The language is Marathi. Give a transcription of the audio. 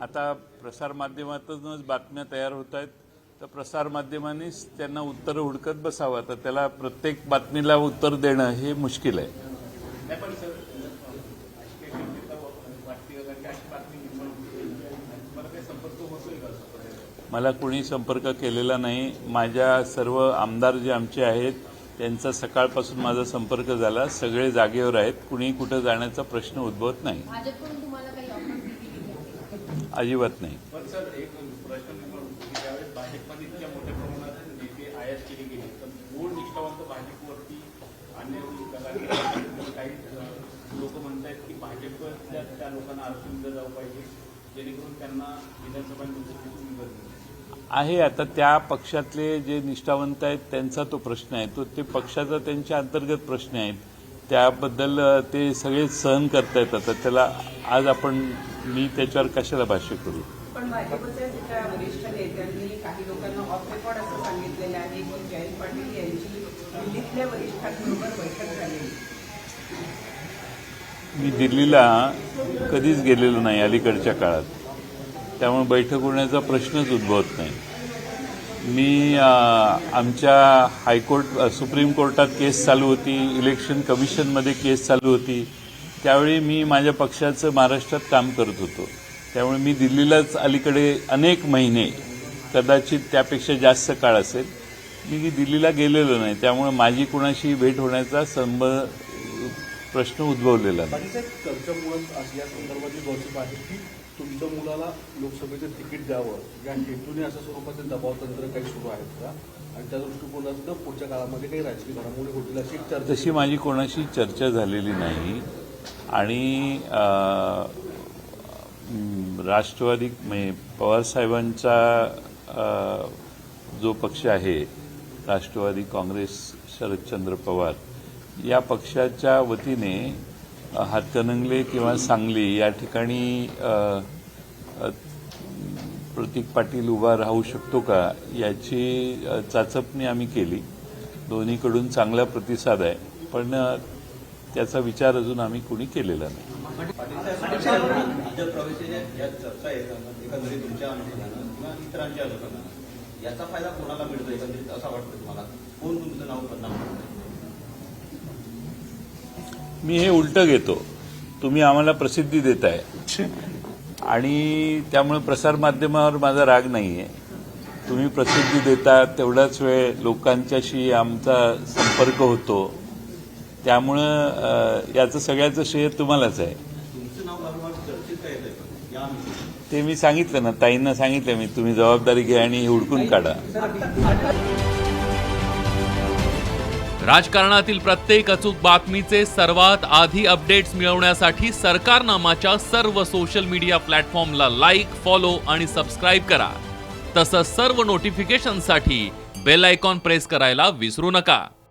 आता प्रसारमाध्यमातूनच बातम्या तयार होत आहेत. तर प्रसारमाध्यमांनीच त्यांना उत्तरं हुडकत बसावं. तर त्याला प्रत्येक बातमीला उत्तर देणं हे मुश्किल आहे. मला कोणी संपर्क केलेला नाही. माझ्या सर्व आमदार जे आमचे आहेत त्यांचा सकाळपासून माझा संपर्क झाला. सगळे जागेवर आहेत. कुणी कुठं जाण्याचा प्रश्न उद्भवत नाही भाजपकडून तुम्हाला काही ऑफर दिली आहे अजिबात नाही. आहे आता त्या पक्षातले जे निष्ठावंत आहेत त्यांचा तो प्रश्न आहे. तो ते पक्षाचा त्यांच्या अंतर्गत प्रश्न आहेत. त्याबद्दल ते सगळे सहन करतायत आता. त्याला आज आपण मी त्याच्यावर कशाला भाष्य करू? पण भाजपच्या एका वरिष्ठ नेत्यांनी काही लोकांना ऑफ रेकॉर्ड असं सांगितलेलं आहे की जयंत पाटील यांची दिल्लीतल्या वरिष्ठांबरोबर बैठक झालेली. मी दिल्लीला कधीच गेलेलो नाही अलीकडच्या काळात. त्यामुळे बैठक होण्याचा प्रश्नच उद्भवत नाही. मी आमच्या हायकोर्ट सुप्रीम कोर्टात केस चालू होती इलेक्शन कमिशनमध्ये केस चालू होती. त्यावेळी मी माझ्या पक्षाचं महाराष्ट्रात काम करत होतो. त्यामुळे मी दिल्लीलाच अलीकडे अनेक महिने कदाचित त्यापेक्षा जास्त काळ असेल मी दिल्लीला गेलेलो नाही. त्यामुळे माझी कुणाशी भेट होण्याचा संब प्रश्न उद्भवलेला नाही. तुमच्या मुलाला लोकसभेचं तिकीट द्यावं या हेतूने अशा स्वरूपाचे दबाव तंत्र काही सुरू आहेत का? आणि त्या दृष्टिकोनातनं पुढच्या काळामध्ये काही राजकीय घडामोडी होतील अशी एक चर्चा तशी माझी कोणाशी चर्चा झालेली नाही. आणि राष्ट्रवादी म्हणजे पवारसाहेबांचा जो पक्ष आहे राष्ट्रवादी काँग्रेस शरदचंद्र पवार या पक्षाच्या वतीने हातकणंगले किंवा सांगली या ठिकाणी प्रतीक पाटील उभा राहू शकतो का याची चाचपणी आम्ही केली. दोन्हीकडून चांगला प्रतिसाद आहे. पण त्याचा विचार अजून आम्ही कुणी केलेला नाही. याचा फायदा कोणाला मिळतो एकंदरीत असं वाटतं तुम्हाला कोण तुमचं नाव मी हे उलटं घेतो. तुम्ही आम्हाला प्रसिद्धी देताय. आणि त्यामुळे प्रसारमाध्यमावर माझा राग नाही आहे तुम्ही प्रसिद्धी देता तेवढाच वेळ लोकांच्याशी आमचा संपर्क होतो. त्यामुळं याचं सगळ्याचं श्रेय तुम्हालाच आहे. ते मी सांगितलं ना ताईंना सांगितलं मी तुम्ही जबाबदारी घ्या आणि हुडकून काढा. राजकारणातील प्रत्येक अचूक बातमीचे सर्वात आधी अपडेट्स मिळवण्यासाठी सरकारनामाच्या सर्व सोशल मीडिया प्लॅटफॉर्मला लाईक फॉलो आणि सबस्क्राईब करा. तसंच सर्व नोटिफिकेशनसाठी बेल आयकॉन प्रेस करायला विसरू नका.